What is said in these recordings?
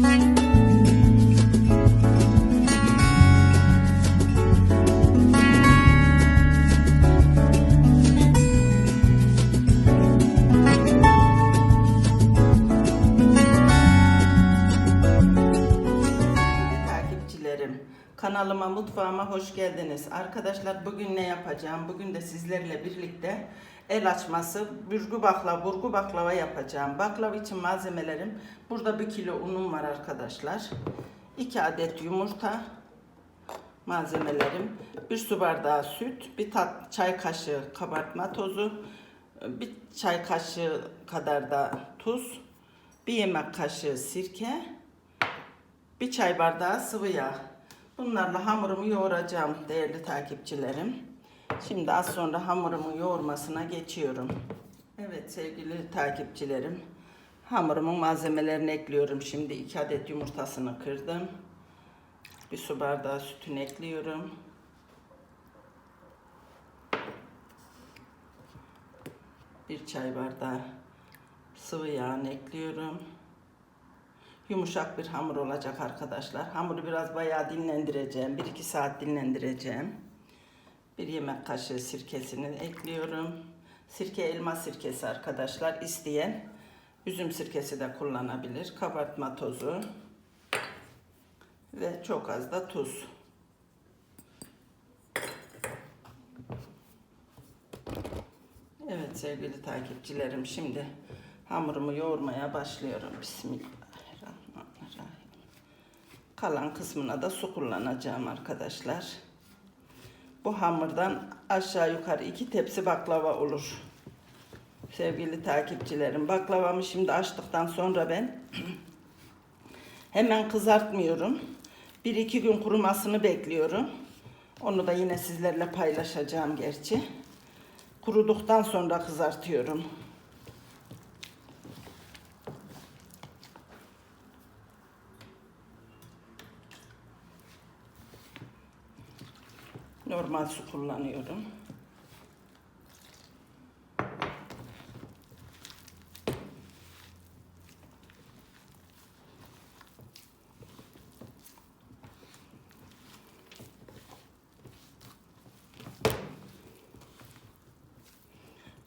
Sevgili mutfağıma hoş geldiniz. Arkadaşlar bugün ne yapacağım? Bugün de sizlerle birlikte el açması bürgü baklava, burgu baklava yapacağım. Baklava için malzemelerim, burada bir kilo unum var arkadaşlar. 2 adet yumurta malzemelerim, bir su bardağı süt, bir tat, çay kaşığı kabartma tozu, bir çay kaşığı kadar da tuz, bir yemek kaşığı sirke, bir çay bardağı sıvı yağ. Bunlarla hamurumu yoğuracağım değerli takipçilerim. Şimdi az sonra hamurumu yoğurmasına geçiyorum. Evet sevgili takipçilerim. Hamurumun malzemelerini ekliyorum. Şimdi 2 adet yumurtasını kırdım. Bir su bardağı sütünü ekliyorum. Bir çay bardağı sıvı yağını ekliyorum. Yumuşak bir hamur olacak arkadaşlar. Hamuru biraz bayağı dinlendireceğim. 1-2 saat dinlendireceğim. Bir yemek kaşığı sirkesini ekliyorum. Sirke elma sirkesi arkadaşlar. İsteyen üzüm sirkesi de kullanabilir. Kabartma tozu ve çok az da tuz. Evet sevgili takipçilerim şimdi hamurumu yoğurmaya başlıyorum. Bismillahirrahmanirrahim. Kalan kısmına da su kullanacağım arkadaşlar. Bu hamurdan aşağı yukarı iki tepsi baklava olur. Sevgili takipçilerim baklavamı şimdi açtıktan sonra ben hemen kızartmıyorum. Bir iki gün kurumasını bekliyorum. Onu da yine sizlerle paylaşacağım gerçi. Kuruduktan sonra kızartıyorum. Normal su kullanıyorum.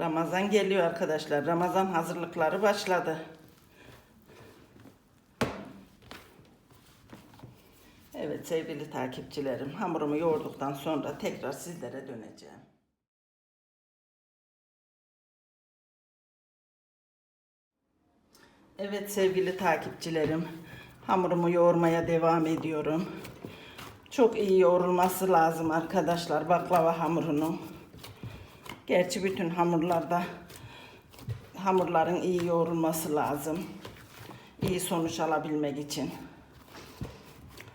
Ramazan geliyor arkadaşlar. Ramazan hazırlıkları başladı. Evet sevgili takipçilerim, hamurumu yoğurduktan sonra tekrar sizlere döneceğim. Evet sevgili takipçilerim, hamurumu yoğurmaya devam ediyorum. Çok iyi yoğrulması lazım arkadaşlar baklava hamurunun. Gerçi bütün hamurlarda hamurların iyi yoğrulması lazım. İyi sonuç alabilmek için.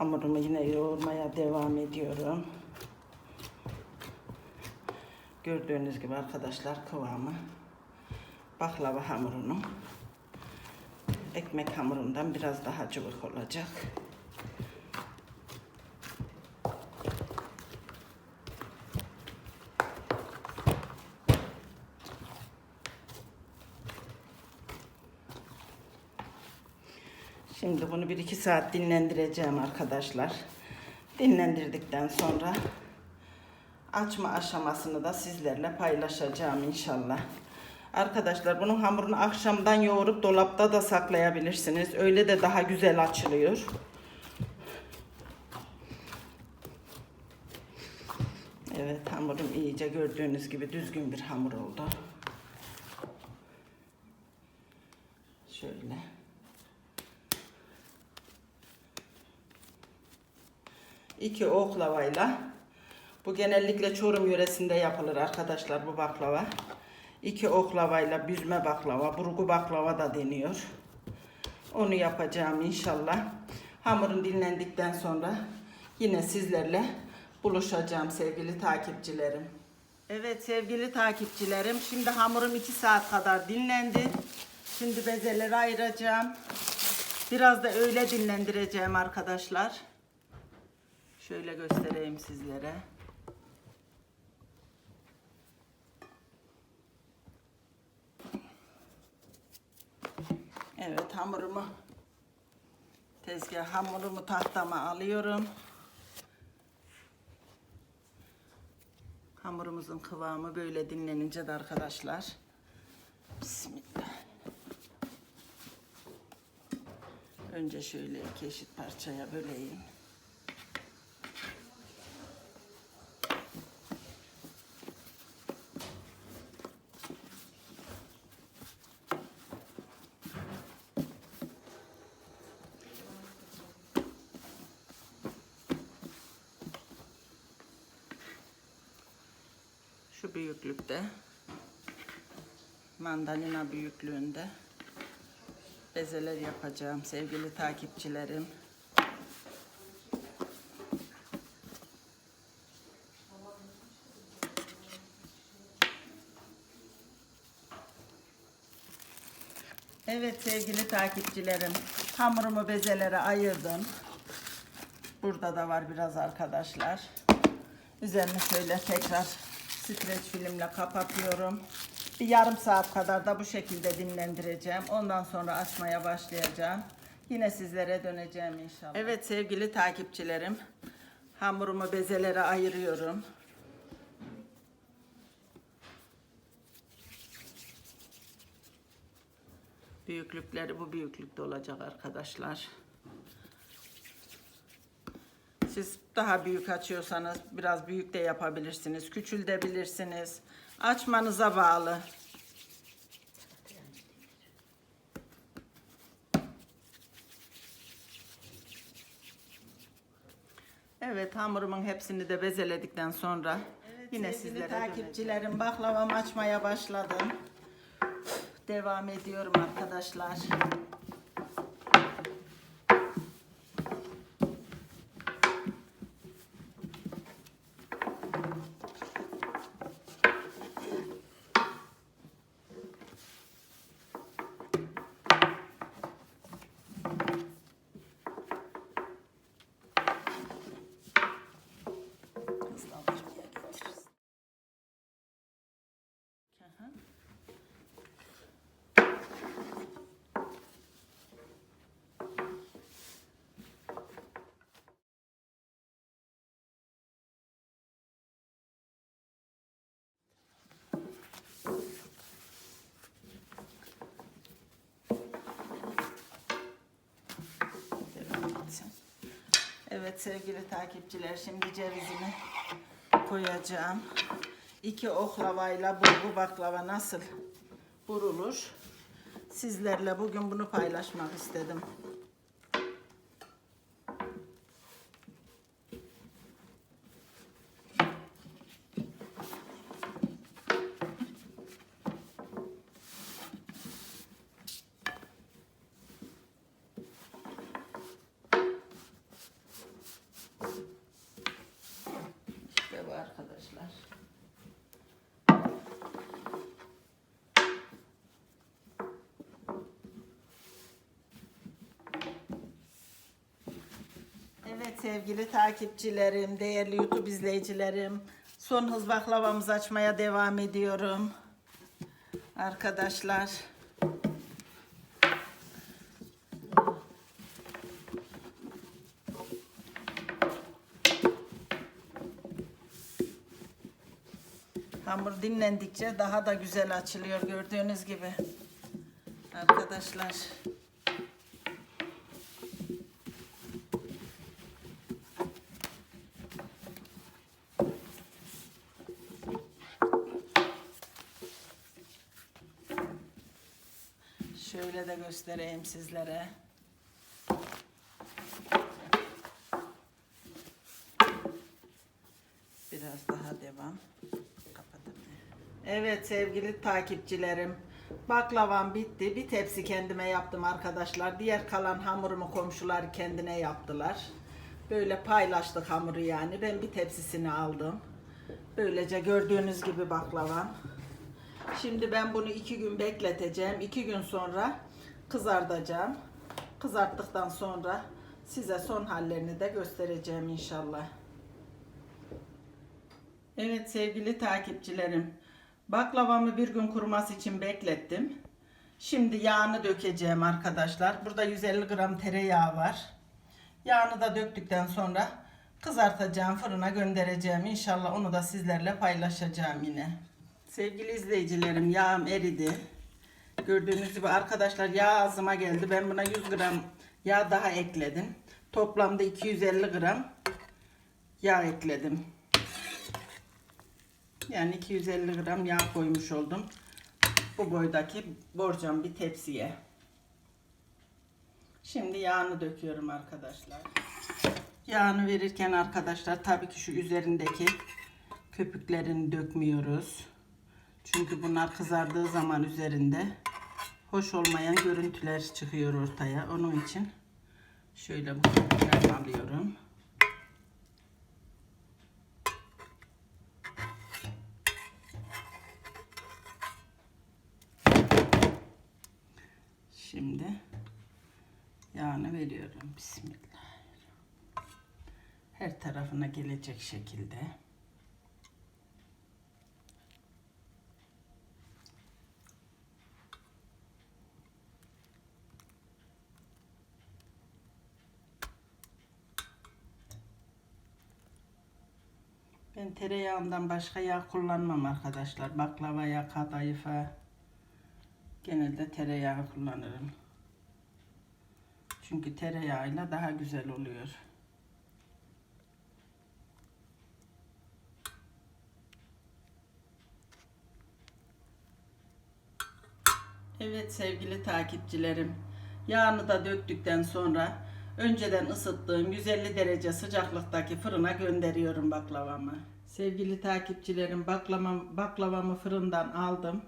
Hamurumu yine yoğurmaya devam ediyorum. Gördüğünüz gibi arkadaşlar kıvamı baklava hamurunun ekmek hamurundan biraz daha cıvık olacak. Şimdi bunu bir iki saat dinlendireceğim arkadaşlar. Dinlendirdikten sonra açma aşamasını da sizlerle paylaşacağım inşallah. Arkadaşlar bunun hamurunu akşamdan yoğurup dolapta da saklayabilirsiniz. Öyle de daha güzel açılıyor. Evet hamurum iyice gördüğünüz gibi düzgün bir hamur oldu. Şöyle. İki oklavayla bu genellikle Çorum yöresinde yapılır arkadaşlar bu baklava. İki oklavayla büzme baklava, burgu baklava da deniyor. Onu yapacağım inşallah. Hamurun dinlendikten sonra yine sizlerle buluşacağım sevgili takipçilerim. Evet sevgili takipçilerim şimdi hamurum 2 saat kadar dinlendi. Şimdi bezeleri ayıracağım. Biraz da öyle dinlendireceğim arkadaşlar. Şöyle göstereyim sizlere. Evet hamurumu Tezgah hamurumu tahtama alıyorum. Hamurumuzun kıvamı böyle dinlenince de arkadaşlar. Bismillah. Önce şöyle iki eşit parçaya böleyim. Şu büyüklükte. Mandalina büyüklüğünde bezeler yapacağım sevgili takipçilerim. Evet sevgili takipçilerim, hamurumu bezelere ayırdım. Burada da var biraz arkadaşlar. Üzerini şöyle tekrar streç filmle kapatıyorum. Bir yarım saat kadar da bu şekilde dinlendireceğim. Ondan sonra açmaya başlayacağım. Yine sizlere döneceğim inşallah. Evet sevgili takipçilerim. Hamurumu bezelere ayırıyorum. Büyüklükleri bu büyüklükte olacak arkadaşlar. Siz daha büyük açıyorsanız biraz büyük de yapabilirsiniz. Küçültebilirsiniz. Açmanıza bağlı. Evet hamurumun hepsini de bezeledikten sonra yine sizlere takipçilerim baklavam açmaya başladım. Devam ediyorum arkadaşlar. Evet sevgili takipçiler şimdi cevizimi koyacağım. İki oklavayla bulgur baklava nasıl vurulur? Sizlerle bugün bunu paylaşmak istedim. İşte bu arkadaşlar. Evet sevgili takipçilerim, değerli YouTube izleyicilerim. Son hız baklavamızı açmaya devam ediyorum. Arkadaşlar. Hamur dinlendikçe daha da güzel açılıyor gördüğünüz gibi. Arkadaşlar. Şöyle de göstereyim sizlere. Biraz daha devam. Kapatabilirim. Evet sevgili takipçilerim. Baklavam bitti. Bir tepsi kendime yaptım arkadaşlar. Diğer kalan hamurumu komşular kendine yaptılar. Böyle paylaştık hamuru yani. Ben bir tepsisini aldım. Böylece gördüğünüz gibi baklavam. Şimdi ben bunu iki gün bekleteceğim. İki gün sonra kızartacağım. Kızarttıktan sonra size son hallerini de göstereceğim inşallah. Evet sevgili takipçilerim. Baklavamı bir gün kuruması için beklettim. Şimdi yağını dökeceğim arkadaşlar. Burada 150 gram tereyağı var. Yağını da döktükten sonra kızartacağım, fırına göndereceğim. İnşallah onu da sizlerle paylaşacağım yine. Sevgili izleyicilerim yağım eridi. Gördüğünüz gibi arkadaşlar yağ ağzıma geldi. Ben buna 100 gram yağ daha ekledim. Toplamda 250 gram yağ ekledim. Yani 250 gram yağ koymuş oldum. Bu boydaki borcam bir tepsiye. Şimdi yağını döküyorum arkadaşlar. Yağını verirken arkadaşlar tabii ki şu üzerindeki köpüklerini dökmüyoruz. Çünkü bunlar kızardığı zaman üzerinde hoş olmayan görüntüler çıkıyor ortaya. Onun için şöyle bu köpüklerimi alıyorum. Şimdi yağını veriyorum. Bismillah. Her tarafına gelecek şekilde. Ben tereyağından başka yağ kullanmam arkadaşlar. Baklava yağı, kadayıfa. Genelde tereyağı kullanırım. Çünkü tereyağıyla daha güzel oluyor. Evet sevgili takipçilerim. Yağını da döktükten sonra önceden ısıttığım 150 derece sıcaklıktaki fırına gönderiyorum baklavamı. Sevgili takipçilerim baklavamı, baklavamı fırından aldım.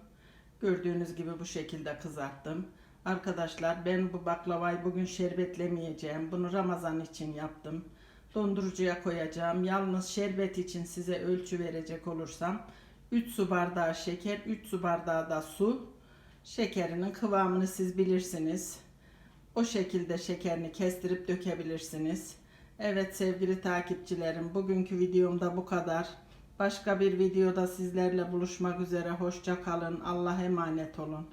Gördüğünüz gibi bu şekilde kızarttım. Arkadaşlar ben bu baklavayı bugün şerbetlemeyeceğim. Bunu Ramazan için yaptım. Dondurucuya koyacağım. Yalnız şerbet için size ölçü verecek olursam 3 su bardağı şeker, 3 su bardağı da su. Şekerinin kıvamını siz bilirsiniz. O şekilde şekerini kestirip dökebilirsiniz. Evet sevgili takipçilerim bugünkü videomda bu kadar. Başka bir videoda sizlerle buluşmak üzere. Hoşça kalın. Allah'a emanet olun.